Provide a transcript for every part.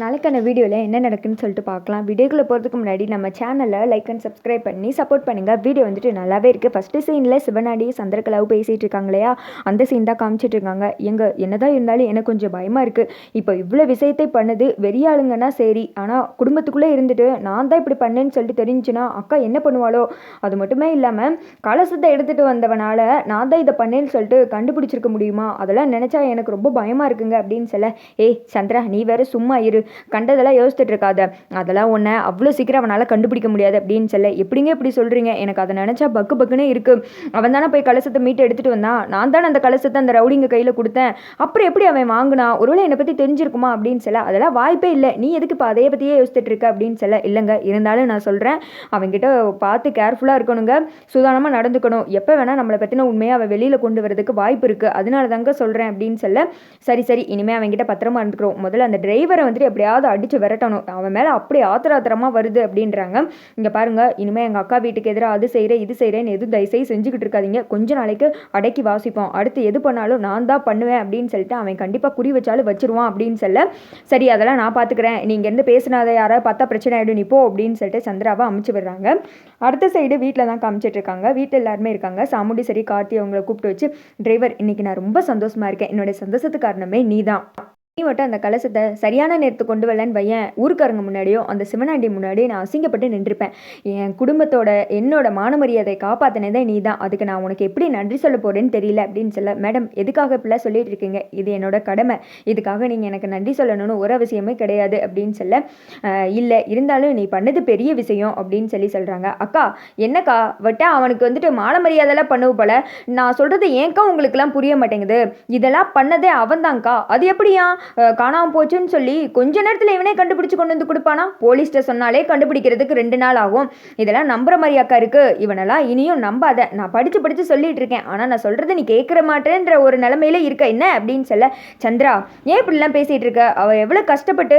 நாளைக்கான வீடியோவில் என்ன நடக்குன்னு சொல்லிட்டு பார்க்கலாம். வீடியோக்குள்ளே போகிறதுக்கு முன்னாடி நம்ம சேனலை லைக் அண்ட் சப்ஸ்கிரைப் பண்ணி சப்போர்ட் பண்ணுங்கள் வீடியோ வந்துட்டு நல்லாவே இருக்குது ஃபஸ்ட்டு சீனில் சிவனாடி சந்திரகலாவும் பேசிகிட்டு இருக்காங்க இல்லையா? அந்த சீன் தான் காமிச்சிட்டு இருக்காங்க. எங்க என்னதான் இருந்தாலும் எனக்கு கொஞ்சம் பயமாக இருக்குது இப்போ இவ்வளோ விஷயத்தை பண்ணுது வெறியாளுங்கன்னா சரி. ஆனால் குடும்பத்துக்குள்ளே இருந்துட்டு நான் தான் இப்படி பண்ணேன்னு சொல்லிட்டு தெரிஞ்சுன்னா அக்கா என்ன பண்ணுவாளோ? அது மட்டுமே இல்லாமல் கலசத்தை எடுத்துகிட்டு வந்தவனால் நான் தான் இதை பண்ணேன்னு சொல்லிட்டு கண்டுபிடிச்சிருக்க முடியுமா? அதெல்லாம் நினச்சா எனக்கு ரொம்ப பயமாக இருக்குங்க அப்படின்னு சொல்ல ஏய் சந்திரா நீ வேறு சும்மா இரு. கண்டதெல்லாம் யோசிச்சுட்டு இருக்காத. அதெல்லாம் ஒன்றை அவ்வளோ சீக்கிரம் அவனால் கண்டுபிடிக்க முடியாது அப்படின்னு சொல்ல எப்படிங்க இப்படி சொல்கிறீங்க எனக்கு அதை நினச்சா பக்கு பக்குன்னு இருக்குது அவன் தானே போய் கலசத்தை மீட்டு எடுத்துகிட்டு வந்தான். நான் தானே அந்த கலசத்தை அந்த ரவுடிங்க கையில் கொடுத்தேன். அப்புறம் எப்படி அவன் வாங்கினா? ஒருவேளை என்னை பற்றி தெரிஞ்சிருக்குமா அப்படின்னு சொல்ல அதெல்லாம் வாய்ப்பே இல்லை. நீ எதுக்கு இப்போ அதே பற்றியே யோசிச்சுட்டு இருக்க அப்படின்னு சொல்ல இல்லைங்க. இருந்தாலும் நான் சொல்கிறேன் அவங்ககிட்ட பார்த்து கேர்ஃபுல்லாக இருக்கணுங்க. சுதானமாக நடந்துக்கணும். எப்போ வேணால் நம்மளை பற்றின உண்மையை அவன் வெளியில் கொண்டு வரதுக்கு வாய்ப்பு இருக்குது அதனால தாங்க சொல்கிறேன் அப்படின்னு சொல்ல சரி சரி இனிமேல் அவங்ககிட்ட பத்திரமா இருந்துக்கிறோம். முதல்ல அந்த டிரைவரை வந்துட்டு எப்படியாவது அடித்து விரட்டணும். அவன் மேலே அப்படி ஆத்திர ஆத்திரமாக வருது அப்படின்றாங்க. இங்கே பாருங்கள் இனிமேல் எங்கள் அக்கா வீட்டுக்கு எதிராக அது செய்கிறேன் இது செய்கிறேன்னு எதுவும் தயவுசெய்து செஞ்சுக்கிட்டு இருக்காதீங்க. கொஞ்ச நாளைக்கு அடக்கி வாசிப்போம். அடுத்து எது பண்ணாலும் நான் தான் பண்ணுவேன் அப்படின்னு சொல்லிட்டு அவன் கண்டிப்பாக குறி வச்சாலும் வச்சிருவான் அப்படின்னு சொல்ல சரி அதெல்லாம் நான் பார்த்துக்கிறேன் நீங்கள் இருந்து பேசினாத யாராவது பார்த்தா பிரச்சனை ஆகிடும் நீ போ அப்படின்னு சொல்லிட்டு சந்திராவை அமைச்சு விடுறாங்க. அடுத்த சைடு வீட்டில் தான் காமிச்சிட்டு இருக்காங்க. வீட்டில் எல்லாருமே இருக்காங்க. சாமுண்டி சரி கார்த்தி அவங்கள கூப்பிட்டு வச்சு டிரைவர் இன்னைக்கு நான் ரொம்ப சந்தோஷமாக இருக்கேன். என்னுடைய சந்தோஷத்துக்கு காரணமே நீ தான் நீ மட்டும் அந்த கலசத்தை சரியான நேரத்துக்கு கொண்டு வரலன்னு வையன். ஊருக்காரங்க முன்னாடியோ அந்த சிவனாண்டி முன்னாடியோ நான் அசிங்கப்பட்டு நின்றுப்பேன். என் குடும்பத்தோட என்னோட மான காப்பாத்தினதே நீ தான் அதுக்கு நான் உனக்கு எப்படி நன்றி சொல்ல போகிறேன்னு தெரியல அப்படின்னு சொல்ல மேடம் எதுக்காக இப்படிலாம் சொல்லிட்டு இருக்கீங்க? இது என்னோட கடமை. இதுக்காக நீங்கள் எனக்கு நன்றி சொல்லணும்னு ஒரு அவசியமே கிடையாது அப்படின்னு சொல்ல இல்லை இருந்தாலும் நீ பண்ணது பெரிய விஷயம் அப்படின்னு சொல்லி சொல்கிறாங்க அக்கா என்னக்கா? வட்ட அவனுக்கு வந்துட்டு மான மரியாதைலாம் பண்ணுவ போல. நான் சொல்கிறது ஏன்க்கா உங்களுக்குலாம் புரிய மாட்டேங்குது? இதெல்லாம் பண்ணதே அவன்தான்க்கா. அது எப்படியா? காணாமல் போச்சுன்னு சொல்லி கொஞ்ச நேரத்தில் இவனே கண்டுபிடிச்சு கொண்டு வந்து கொடுப்பானா? போலீஸ்கிட்ட சொன்னாலே கண்டுபிடிக்கிறதுக்கு ரெண்டு நாள் ஆகும். இதெல்லாம் நம்புற மாதிரி அக்கா இருக்கு. இவனெல்லாம் இனியும் நம்பாத. நான் படித்து படித்து சொல்லிட்டு இருக்கேன். ஆனால் நான் சொல்கிறது நீ கேட்குற மாட்டேன்ற ஒரு நிலமையில இருக்க. என்ன அப்படின்னு சொல்ல சந்திரா ஏன் இப்படிலாம் பேசிகிட்டு இருக்க? அவள் எவ்வளோ கஷ்டப்பட்டு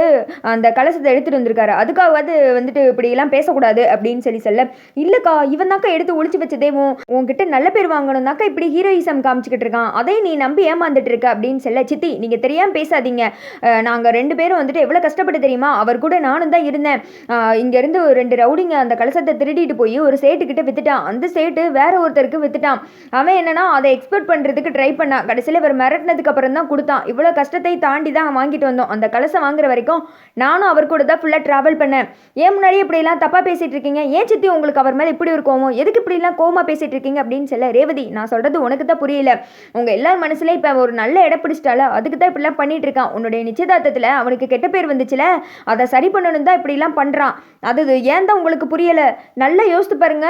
அந்த கலசத்தை எடுத்துகிட்டு வந்திருக்காரு. அதுக்காகவாது வந்துட்டு இப்படிலாம் பேசக்கூடாது அப்படின்னு சொல்லி சொல்ல இல்லைக்கா இவன் தாக்கா எடுத்து ஒழிச்சு வச்சதேவும் உன்கிட்ட நல்ல பேர் வாங்கணும்னாக்கா இப்படி ஹீரோயிசம் காமிச்சிக்கிட்டு இருக்கான். அதையும் நீ நம்பி ஏமாந்துட்டு இருக்க அப்படின்னு சொல்ல சித்தி நீங்கள் தெரியாமல் பேசாதீங்க. நாங்கள் ரெண்டு பேரும் வந்துட்டு எவ்வளோ கஷ்டப்பட்டு தெரியுமா? அவர் கூட நானும் தான் இருந்தேன். இங்கேருந்து ரெண்டு ரவுடிங்க அந்த கலசத்தை திருடிட்டு போய் ஒரு சேட்டுக்கிட்ட வித்துட்டான். அந்த சேட்டு வேற ஒருத்தருக்கு வித்துட்டான். அவன் என்னன்னா அதை எக்ஸ்பெக்ட் பண்ணுறதுக்கு ட்ரை பண்ணான் கடைசியில் இவர் மிரட்டினதுக்கு அப்புறம் தான் கொடுத்தான். இவ்வளோ கஷ்டத்தை தாண்டி தான் வாங்கிட்டு வந்தோம். அந்த கலசம் வாங்குற வரைக்கும் நானும் அவர் கூட தான் ஃபுல்லாக ட்ராவல் பண்ணேன். ஏன் முன்னாடி இப்படிலாம் தப்பாக பேசிகிட்டு இருக்கீங்க? ஏன் சித்தி உங்களுக்கு அவர் மேலே இப்படி ஒரு கோவம்? எதுக்கு இப்படிலாம் கோமா பேசிகிட்டு இருக்கீங்க? அப்படின்னு சொல்ல ரேவதி நான் சொல்கிறது உனக்கு தான் புரியல. உங்கள் எல்லார் மனசுலேயும் இப்போ ஒரு நல்ல இடம் பிடிச்சிட்டால அதுக்கு தான் இப்படிலாம் பண்ணிட்டு இருக்கான். உன்னுடைய நிச்சயதார்த்தத்தில் அவனுக்கு கெட்ட பேர் வந்துச்சுல அதை சரி பண்ணணும் தான் இப்படிலாம் பண்ணுறான் அது ஏன் தான் உங்களுக்கு புரியலை? நல்லா யோசித்து பாருங்க.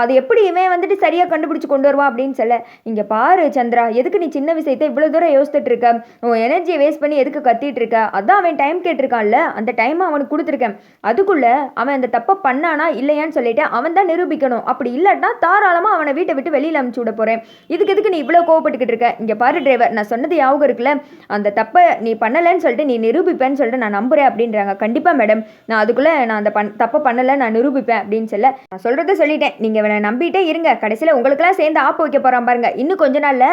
அது எப்படி இவன் வந்துட்டு சரியாக கண்டுபிடிச்சி கொண்டு வருவா அப்படின்னு சொல்ல. இங்கே பாரு சந்திரா எதுக்கு நீ சின்ன விஷயத்தை இவ்வளோ தூரம் யோசித்துட்டு இருக்க? உன் எனர்ஜியை வேஸ்ட் பண்ணி எதுக்கு கத்திட்டு இருக்க? அதான் அவன் டைம் கேட்டிருக்கான்ல அந்த டைமை அவனுக்கு கொடுத்துருக்கேன். அதுக்குள்ளே அவன் அந்த தப்பை பண்ணானா இல்லையான்னு சொல்லிட்டு அவன் தான் நிரூபிக்கணும். அப்படி இல்லைன்னா தாராளமாக அவனை வீட்டை விட்டு வெளியில் அமுச்சு விட போகிறேன் இதுக்கு எதுக்கு நீ இவ்வளோ கோவப்பட்டுக்கிட்டு இருக்க? இங்கே பாரு டிரைவர் நான் சொன்னது யாவும் இருக்குல்ல? அந்த தப்பை நீ பண்ணலைன்னு சொல்லிட்டு நீ நிரூபிப்பேன்னு சொல்லிட்டு நான் நம்புகிறேன் அப்படின்றாங்க. கண்டிப்பாக மேடம். நான் அதுக்குள்ளே நான் அந்த பண் தப்பை பண்ணலை நான் நிரூபிப்பேன் அப்படின்னு சொல்ல நான் சொல்கிறத சொல்லிட்டேன். நீங்கள் இவனை நம்பிட்டே இருங்க. கடைசியில் உங்களுக்குலாம் சேர்ந்து ஆப்பு வைக்க போகிறான் பாருங்க. இன்னும் கொஞ்ச நாளில்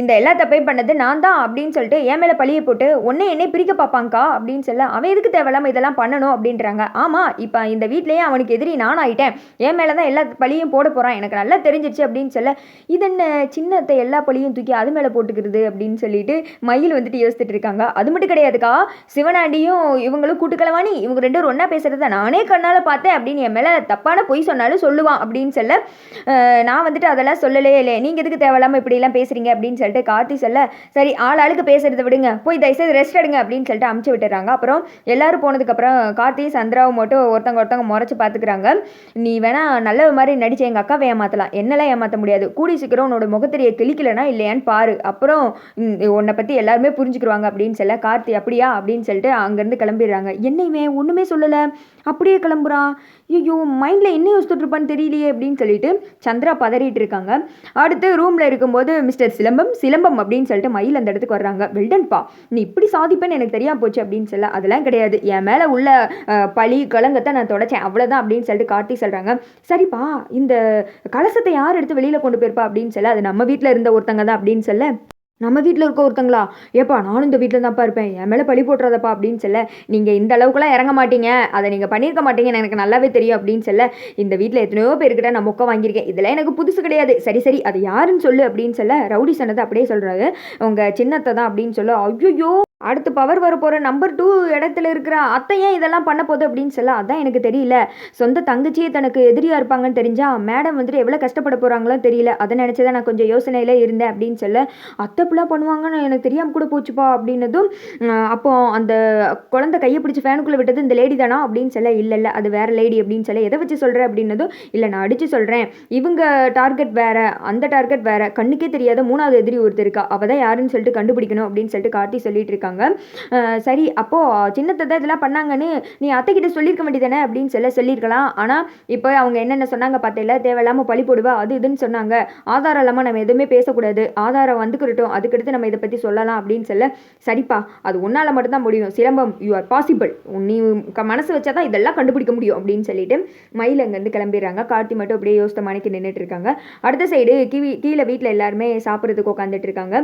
இந்த எல்லா தப்பையும் பண்ணது நான் தான் அப்படின்னு சொல்லிட்டு என் மேலே பழியை போட்டு உன்னே என்னை பிரிக்க பார்ப்பாங்க்கா அப்படின்னு சொல்ல அவன் எதுக்கு தேவையில்லாமல் இதெல்லாம் பண்ணணும்? அப்படின்றாங்க. ஆமாம் இப்போ இந்த வீட்லேயே அவனுக்கு எதிரி நான் ஆகிட்டேன் என் மேலே தான் எல்லா பழியும் போட போகிறான் எனக்கு நல்லா தெரிஞ்சிச்சு அப்படின்னு சொல்ல இது என்ன சின்னத்தை எல்லா பழியும் தூக்கி அது மேலே போட்டுக்கிறது? அப்படின்னு சொல்லிட்டு மயில் வந்துட்டு யோசிச்சுட்டு இருக்காங்க. அது மட்டும் கிடையாதுக்கா. சிவனாண்டியும் இவங்களும் கூட்டுக்கலவாணி. இவங்க ரெண்டு பேரும் ஒன்றா பேசுகிறத நானே கண்ணால் பார்த்தேன். அப்படின்னு என் மேலே தப்பான பொய் சொன்னாலும் சொல்லுவான் அப்படின்னு சொல்ல நான் வந்துட்டு அதெல்லாம் சொல்லலே இல்லை நீங்கள் எதுக்கு தேவையில்லாமல் இப்படிலாம் பேசுகிறீங்க அப்படின்னு சொல்லிட்டு கார்த்தி சொல்ல சரி ஆள் ஆளுக்கு பேசுகிறத விடுங்க. போய் தயவுசெய்து ரெஸ்ட் எடுங்க அப்படின்னு சொல்லிட்டு அமுச்சு விட்டுறாங்க. அப்புறம் எல்லாரும் போனதுக்கப்புறம் கார்த்தி சந்திராவும் மட்டும் ஒருத்தவங்க ஒருத்தவங்க முறைச்சி பார்த்துக்கிறாங்க. நீ வேணா நல்ல மாதிரி நடிச்ச எங்கள் அக்காவை ஏமாற்றலாம் என்னெல்லாம் ஏமாற்ற முடியாது. கூடி சீக்கிரம் உன்னோட முகத்திரியை கிளிக்கலனா இல்லையான்னு பாரு. அப்புறம் உன்னை பற்றி எல்லாருமே புரிஞ்சுக்கிடுவாங்க அப்படின்னு சொல்ல கார்த்தி அப்படியா? அப்படின்னு சொல்லிட்டு அங்கேருந்து கிளம்பிடுறாங்க. என்னையுமே ஒன்றுமே சொல்லலை. அப்படியே கிளம்புறான் ஐயோ மைண்டில் என்ன யோசிச்சுட்டு இருப்பான்னு தெரியலையே அப்படின்னு சொல்லிட்டு சந்திரா பதறிட்டு இருக்காங்க. அடுத்து ரூமில் இருக்கும்போது மிஸ்டர் சிலம்பம் சிலம்பம் அப்படின்னு சொல்லிட்டு மயில் அந்த இடத்துக்கு வர்றாங்க. வெல்டன்பா நீ இப்படி சாதிப்பேன்னு எனக்கு தெரியாம போச்சு அப்படின்னு சொல்ல அதெல்லாம் கிடையாது. என் மேலே உள்ள பழி கலங்கத்தை நான் தொடச்சேன். அவ்வளோதான் அப்படின்னு சொல்லிட்டு காட்டி சொல்கிறாங்க சரிப்பா இந்த கலசத்தை யார் எடுத்து வெளியில் கொண்டு போயிருப்பா? அப்படின்னு சொல்ல அது நம்ம வீட்டில் இருந்த ஒருத்தங்க தான் அப்படின்னு சொல்ல நம்ம வீட்டில் இருக்க ஒருத்தங்களா? ஏப்பா நானும் இந்த வீட்டில் தான்ப்பா இருப்பேன். என் மேலே பழி போட்டுறதப்பா அப்படின்னு சொல்ல நீங்கள் இந்த அளவுக்குலாம் இறங்க மாட்டீங்க. அதை நீங்கள் பண்ணியிருக்க மாட்டீங்கன்னு எனக்கு நல்லாவே தெரியும் அப்படின்னு சொல்ல இந்த வீட்டில் எத்தனையோ பேர்கிட்ட நான் மொக்க வாங்கியிருக்கேன். இதெல்லாம் எனக்கு புதுசு கிடையாது. சரி சரி அது யாருன்னு சொல்லு அப்படின்னு சொல்ல ரவுடி சொன்னதை அப்படியே சொல்கிறாரு உங்கள் சின்னத்தை தான் அப்படின்னு சொல்ல ஐயோ அடுத்து பவர் வரப்போகிற நம்பர் டூ இடத்துல இருக்கிற அத்தை ஏன் இதெல்லாம் பண்ண போகுது அப்படின்னு சொல்ல அதான் எனக்கு தெரியல. சொந்த தங்கச்சியே தனக்கு எதிரியாக இருப்பாங்கன்னு தெரிஞ்சா மேடம் வந்துட்டு எவ்வளோ கஷ்டப்பட போகிறாங்களோ தெரியல. அதை நினச்சி தான் நான் கொஞ்சம் யோசனையில் இருந்தேன் அப்படின்னு சொல்ல அத்தை இப்படிலாம் பண்ணுவாங்கன்னு எனக்கு தெரியாமல் கூட போச்சுப்பா அப்படின்னதும் அப்போ அந்த குழந்தை கையை பிடிச்சி ஃபேனுக்குள்ளே விட்டது இந்த லேடி தானா அப்படின்னு சொல்ல இல்லை இல்லை அது வேறு லேடி அப்படின்னு சொல்ல எதை வச்சு சொல்கிறேன் அப்படின்னதும் இல்லை நான் அடித்து சொல்கிறேன் இவங்க டார்கெட் வேறு அந்த டார்கெட் வேறு. கண்ணுக்கே தெரியாத மூணாவது எதிரி ஒருத்தர் இருக்கா. அவள் தான் யாருன்னு சொல்லிட்டு கண்டுபிடிக்கணும் அப்படின்னு சொல்லிட்டு காட்டி சொல்லிட்டு இருக்காங்க. சொல்லியிருக்காங்க. சரி அப்போது சின்னத்தை தான் இதெல்லாம் பண்ணாங்கன்னு நீ அத்தைக்கிட்ட சொல்லியிருக்க வேண்டியதானே அப்படின்னு சொல்ல சொல்லியிருக்கலாம். ஆனால் இப்போ அவங்க என்னென்ன சொன்னாங்க பார்த்தேல தேவையில்லாமல் பழி போடுவா அது இதுன்னு சொன்னாங்க. ஆதாரம் இல்லாமல் நம்ம எதுவுமே பேசக்கூடாது. ஆதாரம் வந்துக்கிட்டோம் அதுக்கடுத்து நம்ம இதை பற்றி சொல்லலாம் அப்படின்னு சொல்ல சரிப்பா அது உன்னால் மட்டும்தான் முடியும். சிலம்பம் யூ ஆர் பாசிபிள் நீ மனசு வச்சா தான் இதெல்லாம் கண்டுபிடிக்க முடியும் அப்படின்னு சொல்லிட்டு மயில் அங்கேருந்து கிளம்பிடுறாங்க. கார்த்தி மட்டும் அப்படியே யோசித்த மணிக்கு நின்றுட்டு இருக்காங்க அடுத்த சைடு கீழே கீழே வீட்டில் எல்லாருமே சாப்பிட்றதுக்கு உட்காந்துட்டு இருக்காங்க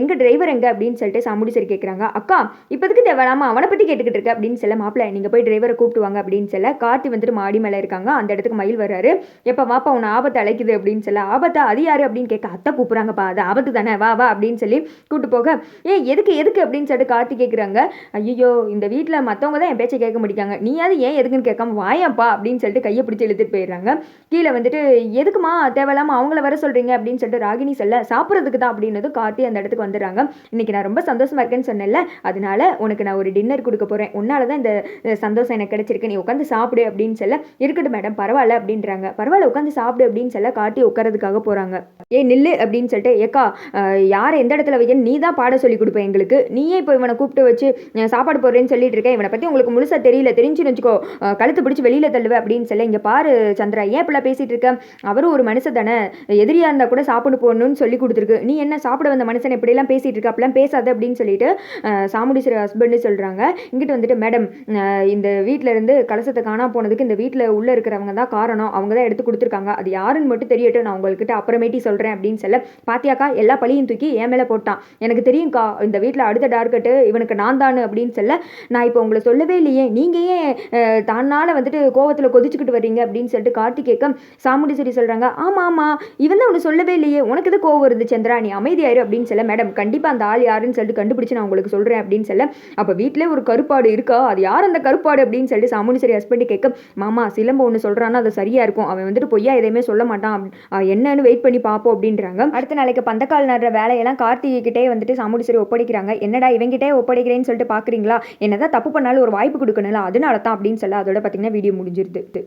எங்கள் டிரைவர் எங்கே அப்படின்னு சொல்லிட்டு சாமுடி சரி கேட்குறாங்க அக்கா இப்போதுக்கு தேவையில்லாம அவனை பற்றி கேட்டுக்கிட்டு இருக்க அப்படின்னு சொல்ல மாப்பிள்ள நீங்கள் போய் டிரைவரை கூப்பிட்டு வாங்க அப்படின்னு சொல்ல கார்த்தி வந்துட்டு மாடி மேலே இருக்காங்க. அந்த இடத்துக்கு மயில் வர்றாரு. எப்போ வாப்பா உன்னை ஆபத்து அழைக்குது அப்படின்னு சொல்ல ஆபத்தா? அது யாரு அப்படின்னு கேட்க அத்தை கூப்பிட்றாங்கப்பா. அது ஆபத்து தானே? வா வா அப்படின்னு சொல்லி கூப்பிட்டு போக ஏ எதுக்கு எதுக்கு? அப்படின்னு சொல்லிட்டு கார்த்தி கேட்குறாங்க ஐயோ இந்த வீட்டில் மற்றவங்க தான் என் பேச்சை கேட்க மாட்டேங்காங்க நீயாவது ஏன் எதுக்குன்னு கேட்காம வாயாப்பா அப்படின்னு சொல்லிட்டு கையை பிடிச்சி இழுத்துட்டு போயிடுறாங்க. கீழே வந்துட்டு எதுக்குமா தேவையில்லாமல் அவங்கள வர சொல்கிறீங்க அப்படின்னு சொல்லிட்டு ராகினி சொல்ல சாப்பிட்றதுக்கு தான் அப்படின்னதும் கார்த்தி அந்த இடத்துக்கு வந்துடுறாங்க. இன்னைக்கு நான் ரொம்ப சந்தோஷமா இருக்கேன்னு சொன்னேன்ல அதனால உனக்கு நான் ஒரு டின்னர் கொடுக்க போறேன். உன்னால தான் இந்த சந்தோஷம் எனக்கு கிடைச்சிருக்கு. நீ உட்காந்து சாப்பிடு அப்படின்னு சொல்ல இருக்கட்டும் மேடம் பரவாயில்ல அப்படின்றாங்க. பரவாயில்ல உட்காந்து சாப்பிடு அப்படின்னு சொல்ல காட்டி உட்காரதுக்காக போறாங்க. ஏ நில்லு அப்படின்னு சொல்லிட்டு ஏக்கா யார் யாரை எந்த இடத்துல வைக்கணும் நீ தான் பாட சொல்லி கொடுப்ப எங்களுக்கு. நீயே இப்போ இவனை கூப்பிட்டு வச்சு சாப்பாடு போடுறேன்னு சொல்லிட்டு இருக்கேன் இவனை பற்றி உங்களுக்கு முழுசா தெரியல. தெரிஞ்சுன்னு வச்சுக்கோ. கழுத்து பிடிச்சி வெளியில தள்ளுவேன் அப்படின்னு சொல்ல இங்கே பாரு சந்திரா ஏன் இப்படிலாம் பேசிகிட்டு இருக்க? அவரும் ஒரு மனுஷன் தானே. எதிரியாக இருந்தா கூட சாப்பிடு போகணும்னு சொல்லி கொடுத்துருக்கு. நீ என்ன சாப்பிட வந்த மனுஷன் இப்படிலாம் பேசிகிட்டு இருக்க? அப்படிலாம் பேசாத அப்படின்னு சொல்லிட்டு அஹ், ஹஸ்பண்டு சொல்கிறாங்க இங்கிட்டு வந்துட்டு மேடம் இந்த வீட்டில் இருந்து கலசத்தை காணா போனதுக்கு இந்த வீட்டில் உள்ளே இருக்கிறவங்க தான் காரணம். அவங்க தான் எடுத்து கொடுத்துருக்காங்க. அது யாருன்னு மட்டும் தெரியட்டும். நான் உங்கள்கிட்ட அப்புறமேட்டி சொல்கிறேன் அப்படின்னு சொல்ல பாத்தியாக்கா எல்லா பழியும் தூக்கி என் மேலே போட்டான். எனக்கு தெரியும்க்கா இந்த வீட்டில் அடுத்த டார்கெட்டு இவனுக்கு நான் தான் அப்படின்னு சொல்ல நான் இப்போ உங்களை சொல்லவே இல்லையே. நீங்கள் ஏன் தன்னால் வந்துட்டு கோவத்தில் கொதிச்சுக்கிட்டு வர்றீங்க? அப்படின்னு சொல்லிட்டு கார்த்தி கேட்க சாமுண்டீஸ்வரி சொல்கிறாங்க ஆமாம் ஆமாம் இவன் தான் உனக்கு சொல்லவே இல்லையே. உனக்கு எது கோவம் வருது சந்திரா? நீ அமைதியாயிரு அப்படின்னு சொல்ல மேடம் கண்டிப்பாக அந்த ஆள் யாருன்னு சொல்லிட்டு கண்டுபிடிச்சு நான் உங்களுக்கு சொல்கிறேன் அப்படின்னு சொல்ல அப்போ வீட்டிலே ஒரு கருப்பாடு இருக்கா? அது யார் அந்த கருப்பாடு அப்படின்னு சொல்லிட்டு சாமுண்டீஸ்வரி ஹஸ்பண்ட் கேட்க மாமா சிலம்பு ஒன்று சொல்கிறான்னா அது சரியாக இருக்கும். அவன் வந்துட்டு பொய்யா எதையுமே சொல்ல மாட்டான். என்னன்னு வெயிட் பண்ணி பார்ப்போம் அப்படின்றாங்க. அடுத்த நாளைக்கு பந்தக்கால் நடுற வேலையெல்லாம் கார்த்திகை கிட்டே வந்துட்டு சாமுண்டீஸ்வரி ஒப்படைக்கிறாங்க. என்னடா இவங்கிட்டே ஒப்படைக்கிறேன்னு சொல்லிட்டு பார்க்குறீங்களா என்னதான் தப்பு பண்ணாலும் ஒரு வாய்ப்பு கொடுக்கணும்ல அதனால தான் அப்படின்னு சொல்ல அதோட பார்த்தீங்கன்னா வீடியோ முடிஞ்சிருது.